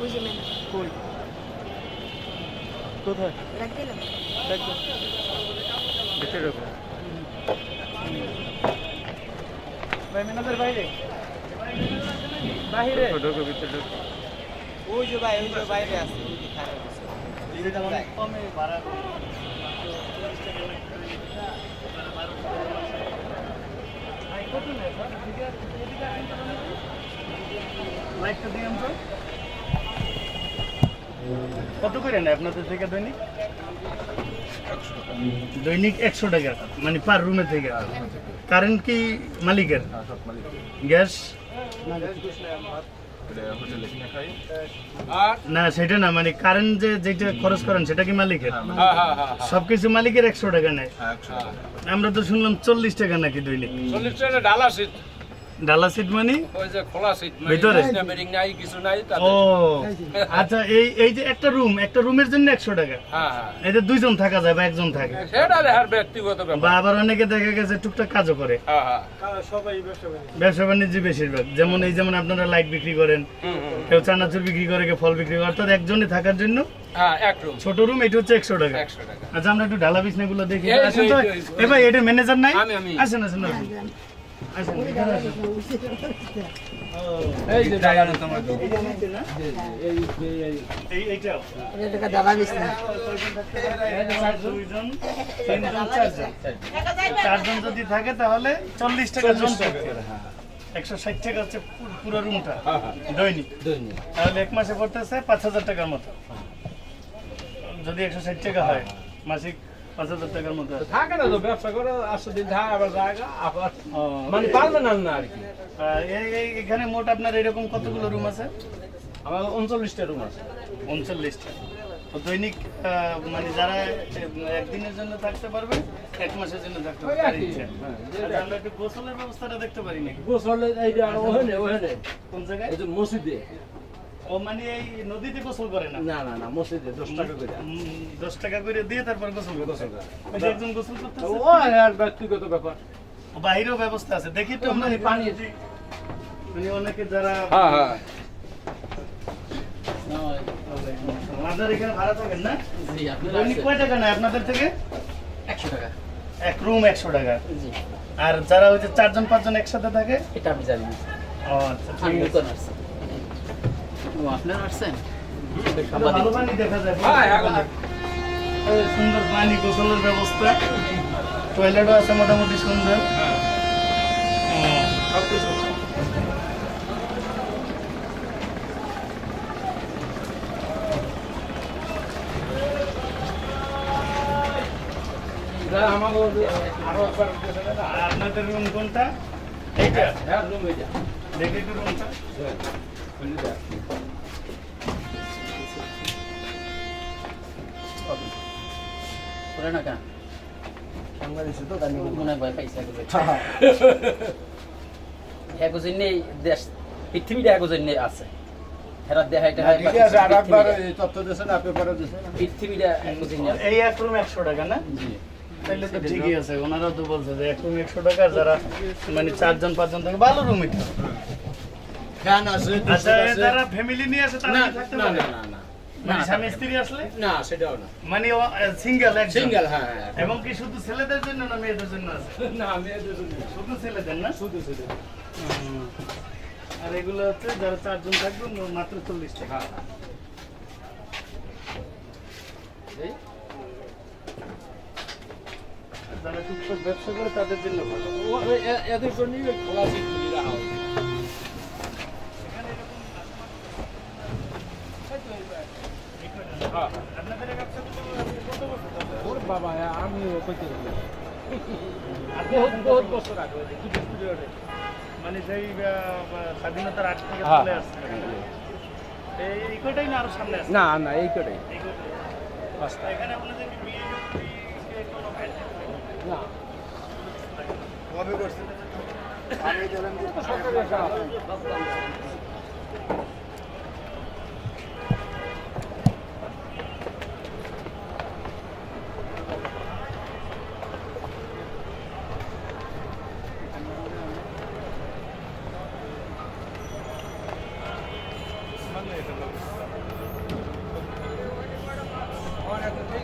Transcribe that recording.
ওই যে ম্যাম কোথায়? রাখ দিলাম। ভিতরে ঢোকো ম্যানেজার বাইরে। বাইরে। ঢোকো, ঢোকো ভিতরে ঢোকো ওই যে ভাই ওই যে বাইরে আছে। ওই যে খারাপ আছে কমে ভাড়া কত করে নেয় আপনাদের থেকে দৈনিক? দৈনিক একশো টাকা মানে পার রুমে থেকে। কারেন্ট কি মালিকের? গ্যাস? না সেটা না মানে কারেন্ট যে যেটা খরচ করেন সেটা কি মালিকের? সবকিছু মালিকের একশো টাকা নেয়। আমরা তো শুনলাম চল্লিশ টাকা নাকি দৈনিক। চল্লিশ টাকা ডালা ডালা সিট মানে? ওই যে খোলা সিট ভিতরে? বেরিং নাই কিছু নাই ও আচ্ছা এই এই যে একটা রুম একটা রুমের জন্য একশো টাকা। হ্যাঁ হ্যাঁ। এতে দুইজন থাকা যায় বা একজন থাকে। সেটা দেখার ব্যক্তিগত বা আবার অনেকে দেখা গেছে টুকটাক কাজও করে। হ্যাঁ হ্যাঁ। ব্যবসা বাণিজ্য। বেশিরভাগ। যেমন এই যেমন আপনারা লাইট বিক্রি করেন। কেউ চানাচুর বিক্রি করে কেউ ফল বিক্রি করে অর্থাৎ একজনে থাকার জন্য হ্যাঁ এক রুম ছোট রুম এটা হচ্ছে একশো টাকা। আচ্ছা আমরা একটু ঢালা বিছনাগুলো দেখি। আসেন তো। এ ভাই এটা ম্যানেজার নাই? আমি, আমি। আসেন আসেন আসেন। চারজন চারজন যদি থাকে তাহলে চল্লিশ টাকা জন একশো ষাট টাকা হচ্ছে পুরো রুমটা দৈনিক। তাহলে এক মাসে পড়তেছে পাঁচ হাজার টাকার মতো। যদি একশো ষাট টাকা হয়। মাসিক পাঁচ হাজার টাকার মতো থাকে না তো ব্যবসা করে আসছে দিন থাকে আবার জায়গা আবার মানে পারবে না না আর কি। আহ, এই- এই- এখানে মোট আপনার এরকম কতগুলো রুম আছে? আমার উনচল্লিশটা রুম আছে। উনচল্লিশটা। দৈনিক মানে যারা একদিনের জন্য থাকতে পারবে এক মাসের জন্য থাকতে পারবে ইচ্ছা। আচ্ছা, আমরা একটু গোসলের ব্যবস্থাটা দেখতে পারি নাকি? গোসলে ওখানে ওখানে। কোন জায়গায়? মসজিদে। ও মানে এই নদীতে গোসল করে না? না না না মসজিদে দশ টাকা করে। উম, দশ টাকা করে দিয়ে তারপর গোসল করতে হবে। ওই যে একজন গোসল করতে ও আর ব্যক্তিগত ব্যাপার। বাইরেও ব্যবস্থা আছে। দেখি তো আমরা পানি মানে অনেকে যারা হ্যাঁ হ্যাঁ। আপনার এখানে ভাড়া থাকেন না? কয় টাকা নেয় আপনাদের থেকে? একশো টাকা। এক রুম একশো টাকা। জি। আর যারা ওই যে চারজন পাঁচজন একসাথে থাকে? এটা আমি জানি না। ও আচ্ছা ঠিক আছে। ও আপনারা আসছেন? হ্যাঁ, এখন এই সুন্দর পানি গোসলের ব্যবস্থা। টয়লেটও আছে মোটামুটি সুন্দর। আপনাদের রুম কোনটা? এইটা। হ্যাঁ রুম এটা দেখি রুমটা। করে না কেন? মনে ভয় পাইছে এগুলো। দেশ পৃথিবীটা এগো আছে। হেরা দেখাইতে হয় আর একবার এই পৃথিবীটা এক রুম একশো টাকা না? তাহলে তো ঠিকই আছে ওনারাও তো বলছে যে এক রুম একশো টাকা যারা মানে চারজন পাঁচজন থাকে ভালো রুম এটা। ফ্যান আছে? আচ্ছা যারা ফ্যামিলি নিয়ে আসে তারা না থাকতে না না না। মানে স্বামী স্ত্রী আসলে? না সেটাও না। মানে সিঙ্গেল সিঙ্গেল হ্যাঁ হ্যাঁ। এবং কি শুধু ছেলেদের জন্য না মেয়েদের জন্য আছে? না মেয়েদের জন্য শুধু ছেলেদের না? শুধু শুধু আর এগুলো হচ্ছে যারা চারজন থাকবে মাত্র চল্লিশ টাকা। হ্যাঁ। যারা টুকটাক ব্যবসা করে তাদের জন্য ভালো। এদের জন্যই খোলা বাবা আমিও কইতে বহুত বহুত বছর আগে মানে আহ, স্বাধীনতার আগ থেকে হ্যাঁ, চলে। আসছে। এই কটাই না আরও সামনে না না এই কটাই এই কটাই। এখানে আপনাদের কি বিয়ে